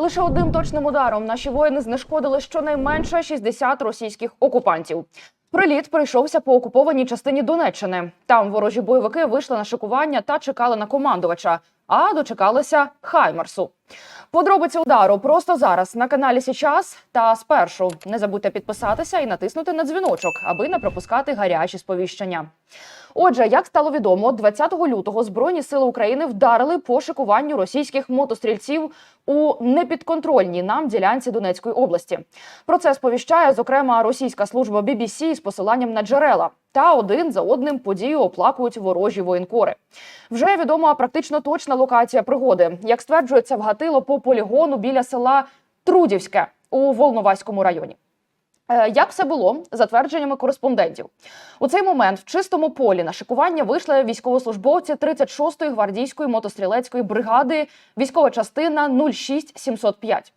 Лише одним точним ударом наші воїни знешкодили щонайменше 60 російських окупантів. Приліт прийшовся по окупованій частині Донеччини. Там ворожі бойовики вийшли на шикування та чекали на командувача, а дочекалися Хаймерсу. Подробиці удару просто зараз на каналі Січас. Та спершу не забудьте підписатися і натиснути на дзвіночок, аби не пропускати гарячі сповіщення. Отже, як стало відомо, 20 лютого Збройні сили України вдарили по шикуванню російських мотострільців у непідконтрольній нам ділянці Донецької області. Про це сповіщає зокрема російська служба BBC з посиланням на джерела. Та один за одним подію оплакують ворожі воєнкори. Вже відома практично точна локація пригоди. Як стверджується, вгатило по полігону біля села Трудівське у Волноваському районі. Е, Як все було за твердженнями кореспондентів? У цей момент в чистому полі на шикування вийшли військовослужбовці 36-ї гвардійської мотострілецької бригади, військова частина 06705.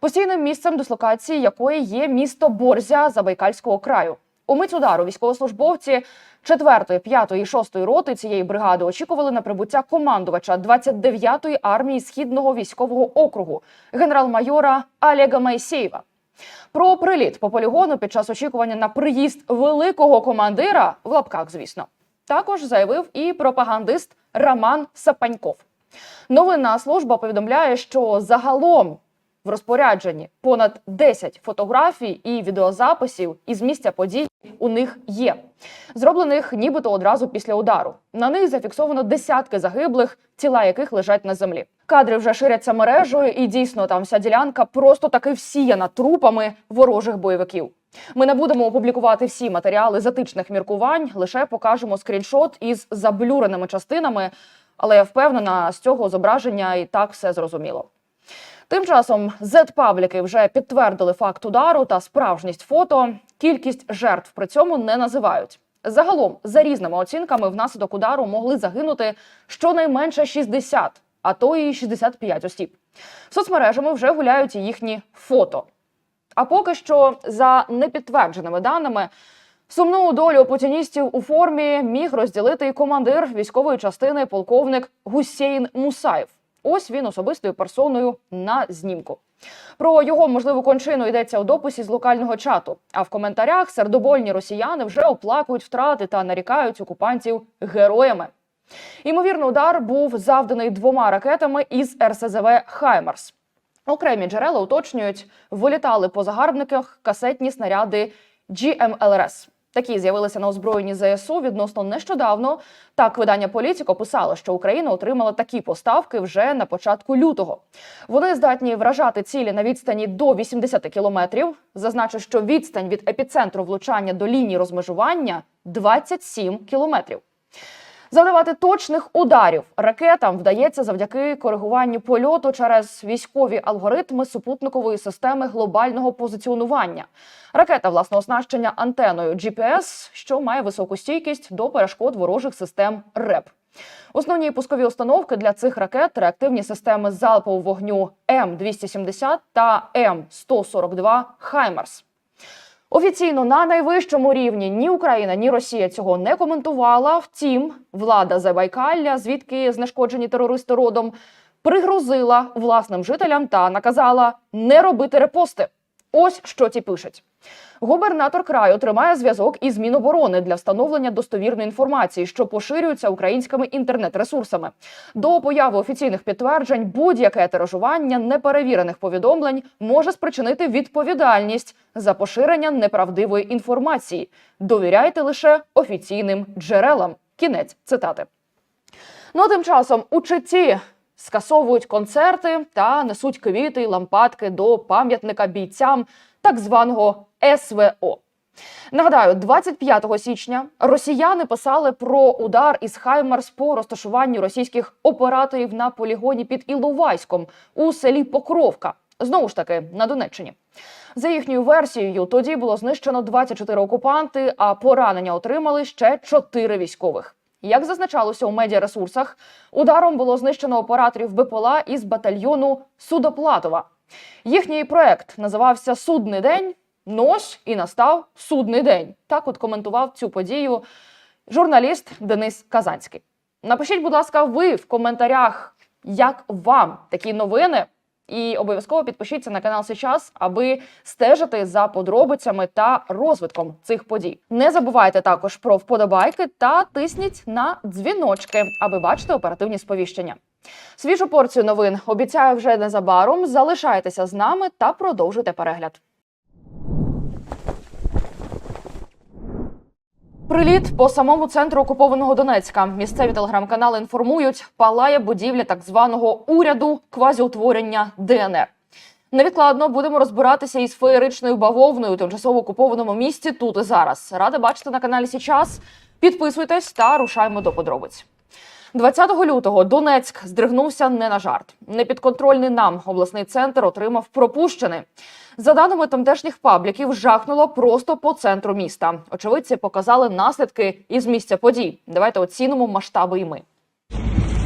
Постійним місцем дислокації якої є місто Борзя Забайкальського краю. У мить удару військовослужбовці 4-ї, 5-ї і 6-ї роти цієї бригади очікували на прибуття командувача 29-ї армії східного військового округу генерал-майора Олега Майсєєва. Про приліт по полігону під час очікування на приїзд великого командира в лапках, звісно, також заявив і пропагандист Роман Сапаньков. Новинна служба повідомляє, що загалом в розпорядженні понад 10 фотографій і відеозаписів із місця подій у них є, зроблених нібито одразу після удару. На них зафіксовано десятки загиблих, тіла яких лежать на землі. Кадри вже ширяться мережею, і дійсно там вся ділянка просто таки всіяна трупами ворожих бойовиків. Ми не будемо опублікувати всі матеріали затичних міркувань, лише покажемо скріншот із заблюреними частинами. Але я впевнена, з цього зображення і так все зрозуміло. Тим часом Z-пабліки вже підтвердили факт удару та справжність фото. Кількість жертв при цьому не називають. Загалом, за різними оцінками, внаслідок удару могли загинути щонайменше 60, а то і 65 осіб. Соцмережами вже гуляють і їхні фото. А поки що, за непідтвердженими даними, сумну долю путіністів у формі міг розділити і командир військової частини полковник Гусейн Мусаєв. Ось він особистою персоною на знімку. Про його можливу кончину йдеться у дописі з локального чату. А в коментарях сердобольні росіяни вже оплакують втрати та нарікають окупантів героями. Ймовірно, удар був завданий двома ракетами із РСЗВ Хаймарс. Окремі джерела уточнюють, вилітали по загарбниках касетні снаряди GMLRS. Такі з'явилися на озброєнні ЗСУ відносно нещодавно. Так, видання Політіко писало, що Україна отримала такі поставки вже на початку лютого. Вони здатні вражати цілі на відстані до 80 кілометрів. Зазначу, що відстань від епіцентру влучання до лінії розмежування 27 кілометрів. Завдавати точних ударів ракетам вдається завдяки коригуванню польоту через військові алгоритми супутникової системи глобального позиціонування. Ракета власне оснащення антеною GPS, що має високу стійкість до перешкод ворожих систем РЕП. Основні пускові установки для цих ракет реактивні системи залпового вогню М270 та М142 Хаймарс. Офіційно на найвищому рівні ні Україна, ні Росія цього не коментувала. Втім, влада Забайкалля, звідки знешкоджені терористи родом, пригрозила власним жителям та наказала не робити репости. Ось що ті пишуть. Губернатор краю тримає зв'язок із Міноборони для встановлення достовірної інформації, що поширюється українськими інтернет-ресурсами. До появи офіційних підтверджень будь-яке тиражування неперевірених повідомлень може спричинити відповідальність за поширення неправдивої інформації. Довіряйте лише офіційним джерелам. Кінець цитати. Ну а тим часом у Читі скасовують концерти та несуть квіти й лампадки до пам'ятника бійцям так званого СВО. Нагадаю, 25 січня росіяни писали про удар із Хаймарс по розташуванню російських операторів на полігоні під Іловайськом у селі Покровка. Знову ж таки на Донеччині. За їхньою версією, тоді було знищено 24 окупанти, а поранення отримали ще 4 військових. Як зазначалося у медіаресурсах, ударом було знищено операторів БПЛА із батальйону Судоплатова. Їхній проект називався Судний день. Ось і настав судний день. Так от коментував цю подію журналіст Денис Казанський. Напишіть, будь ласка, ви в коментарях, як вам такі новини І обов'язково підпишіться на канал Сейчас, аби стежити за подробицями та розвитком цих подій. Не забувайте також про вподобайки та тисніть на дзвіночки, аби бачити оперативні сповіщення. Свіжу порцію новин обіцяю вже незабаром. Залишайтеся з нами та продовжуйте перегляд. Приліт по самому центру окупованого Донецька. Місцеві телеграм-канали інформують, палає будівля так званого уряду квазіутворення ДНР. Невідкладно будемо розбиратися із феєричною бавовною тимчасово окупованому місті тут і зараз. Рада бачити на каналі Січас. Підписуйтесь та рушаємо до подробиць. 20 лютого Донецьк здригнувся не на жарт. Непідконтрольний нам обласний центр отримав пропущений. За даними тамтешніх пабліків, жахнуло просто по центру міста. Очевидці показали наслідки із місця подій. Давайте оцінимо масштаби і ми.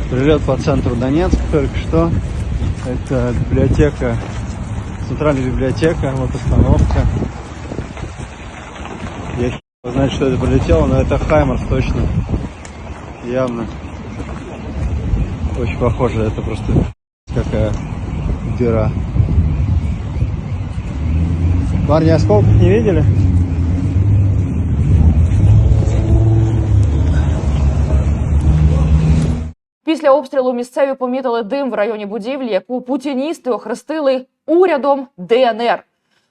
Прилет по центру Донецк только что. Это библиотека, центральная библиотека, вот остановка. Я хер его знает, что это прилетело, но это Хаймерс точно. Явно. Очень похоже, это просто какая дыра. Парни, осколков не видели? Після обстрілу місцеві помітили дим в районі будівлі, яку путіністи охрестили урядом ДНР.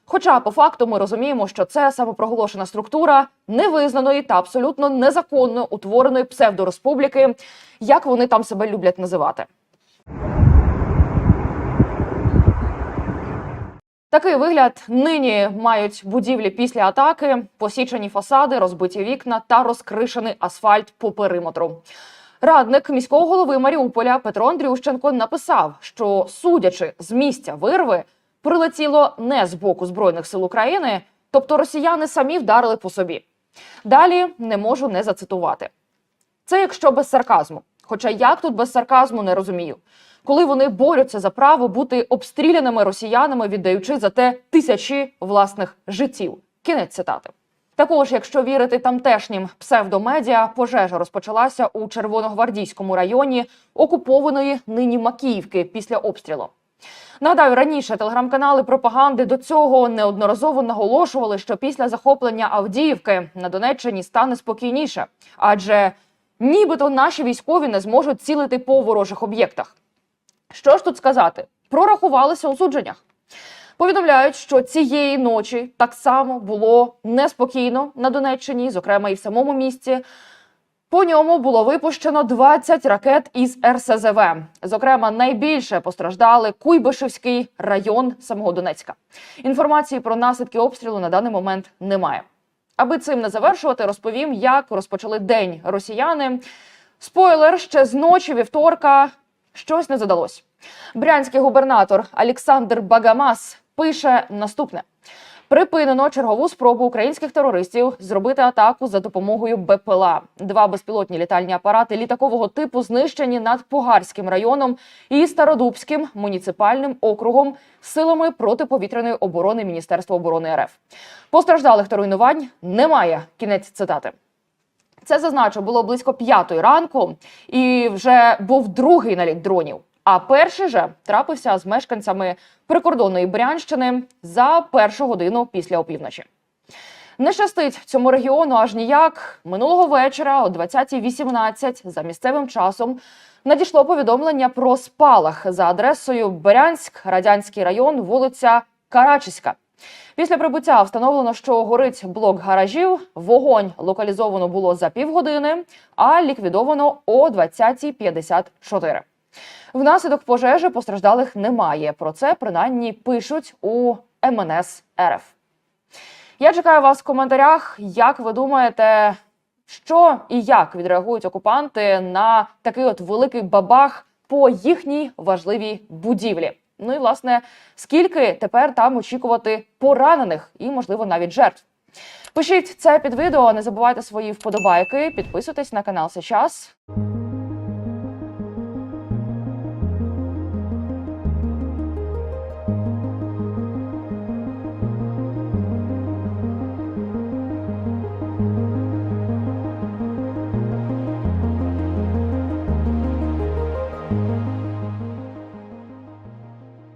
Хоча по факту ми розуміємо, що це самопроголошена структура невизнаної та абсолютно незаконно утвореної псевдореспубліки, як вони там себе люблять називати. Такий вигляд нині мають будівлі після атаки, посічені фасади, розбиті вікна та розкришений асфальт по периметру. Радник міського голови Маріуполя Петро Андрющенко написав, що судячи з місця вирви, прилетіло не з боку збройних сил України, тобто росіяни самі вдарили по собі. Далі не можу не зацитувати. Це якщо без сарказму. Хоча як тут без сарказму не розумію. Коли вони борються за право бути обстріляними росіянами, віддаючи за те тисячі власних життів. Кінець цитати. Також, якщо вірити тамтешнім псевдомедіа, пожежа розпочалася у Червоногвардійському районі окупованої нині Макіївки після обстрілу. Нагадаю, раніше телеграм-канали пропаганди до цього неодноразово наголошували, що після захоплення Авдіївки на Донеччині стане спокійніше, адже нібито наші військові не зможуть цілити по ворожих об'єктах. Що ж тут сказати? Прорахувалися у судженнях. Повідомляють, що цієї ночі так само було неспокійно на Донеччині, зокрема і в самому місті. По ньому було випущено 20 ракет із РСЗВ. Зокрема, найбільше постраждали Куйбишевський район самого Донецька. Інформації про наслідки обстрілу на даний момент немає. Аби цим не завершувати, розповім, як розпочали день росіяни. Спойлер ще з ночі вівторка щось не задалось. Брянський губернатор Олександр Багамас пише наступне: припинено чергову спробу українських терористів зробити атаку за допомогою БПЛА. Два безпілотні літальні апарати літакового типу знищені над Погарським районом і Стародубським муніципальним округом силами протиповітряної оборони Міністерства оборони РФ. Постраждалих та руйнувань немає. Кінець цитати. Це зазначу було близько п'ятої ранку, і вже був другий наліт дронів. А перший же трапився з мешканцями прикордонної Брянщини за першу годину після опівночі. Не щастить цьому регіону аж ніяк. Минулого вечора о 20.18 за місцевим часом надійшло повідомлення про спалах за адресою Берянськ, Радянський район, вулиця Карачиська. Після прибуття встановлено, що горить блок гаражів. Вогонь локалізовано було за півгодини, а ліквідовано о 20.54. Внаслідок пожежі постраждалих немає. Про це принаймні пишуть у МНС РФ. Я чекаю вас в коментарях. Як ви думаєте, що і як відреагують окупанти на такий от великий бабах по їхній важливій будівлі? Ну і власне, скільки тепер там очікувати поранених і, можливо, навіть жертв? Пишіть це під відео. Не забувайте свої вподобайки, підписуйтесь на канал сейчас.